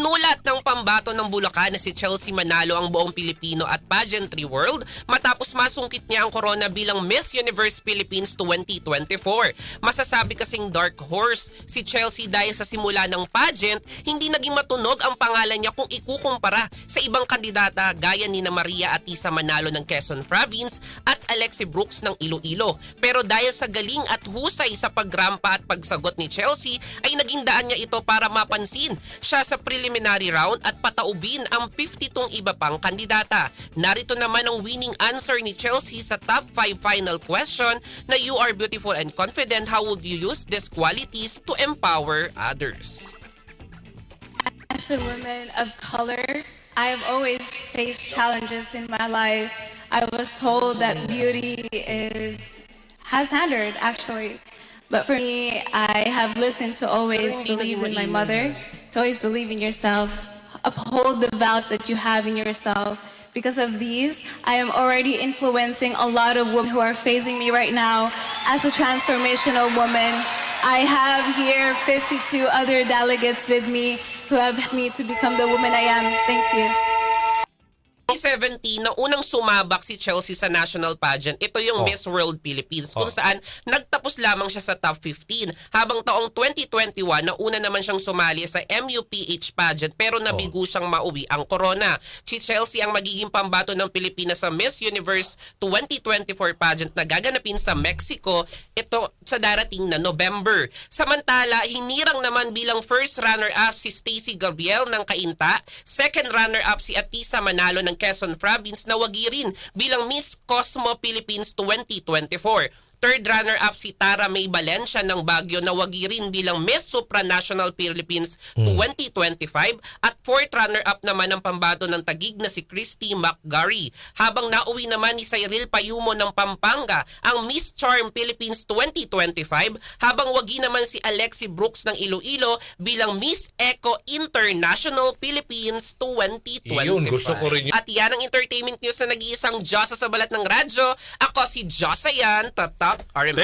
Sinulat ng pambato ng Bulacan na si Chelsea Manalo ang buong Pilipino at pageantry world matapos masungkit niya ang corona bilang Miss Universe Philippines 2024. Masasabi kasing dark horse si Chelsea dahil sa simula ng pageant, hindi naging matunog ang pangalan niya kung ikukumpara sa ibang kandidata gaya ni na Maria Atisa Manalo ng Quezon Province at Alexi Brooks ng Iloilo. Pero dahil sa galing at husay sa pagrampa at pagsagot ni Chelsea ay naging daan niya ito para mapansin siya sa preliminary round at pataubin ang 52 iba pang kandidata. Narito naman ang winning answer ni Chelsea sa top 5 final question na you are beautiful and confident how would you use these qualities to empower others? As a woman of color, I have always faced challenges in my life. I was told that beauty is has standard actually. But for me, I have listened to always believe in my mother, to always believe in yourself, uphold the vows that you have in yourself. Because of these, I am already influencing a lot of women who are facing me right now as a transformational woman. I have here 52 other delegates with me who have helped me to become the woman I am. Thank you. 2017 na unang sumabak si Chelsea sa national pageant. Ito yung Oh. Miss World Philippines kung Oh. saan nagtapos lamang siya sa top 15. Habang taong 2021 na una naman siyang sumali sa MUPH pageant pero nabigo siyang mauwi ang corona. Si Chelsea ang magiging pambato ng Pilipinas sa Miss Universe 2024 pageant na gaganapin sa Mexico ito sa darating na November. Samantala, hinirang naman bilang first runner-up si Stacy Gabriel ng Kainta, second runner-up si Atisa Manalo ng Quezon Province na wagi rin bilang Miss Cosmo Philippines 2024. Third runner-up si Tara May Valencia ng Baguio na wagi rin bilang Miss Supranational Philippines 2025 at fourth runner-up naman ang pambato ng Tagig na si Christy McGarry. Habang nauwi naman ni Cyril Payumo ng Pampanga ang Miss Charm Philippines 2025 habang wagi naman si Alexi Brooks ng Iloilo bilang Miss Eco International Philippines 2025. Yun, gusto ko rin yun. At yan ang entertainment news na nag-iisang Diyosa sa balat ng radyo. Ako si Josayan, up. Our inbox.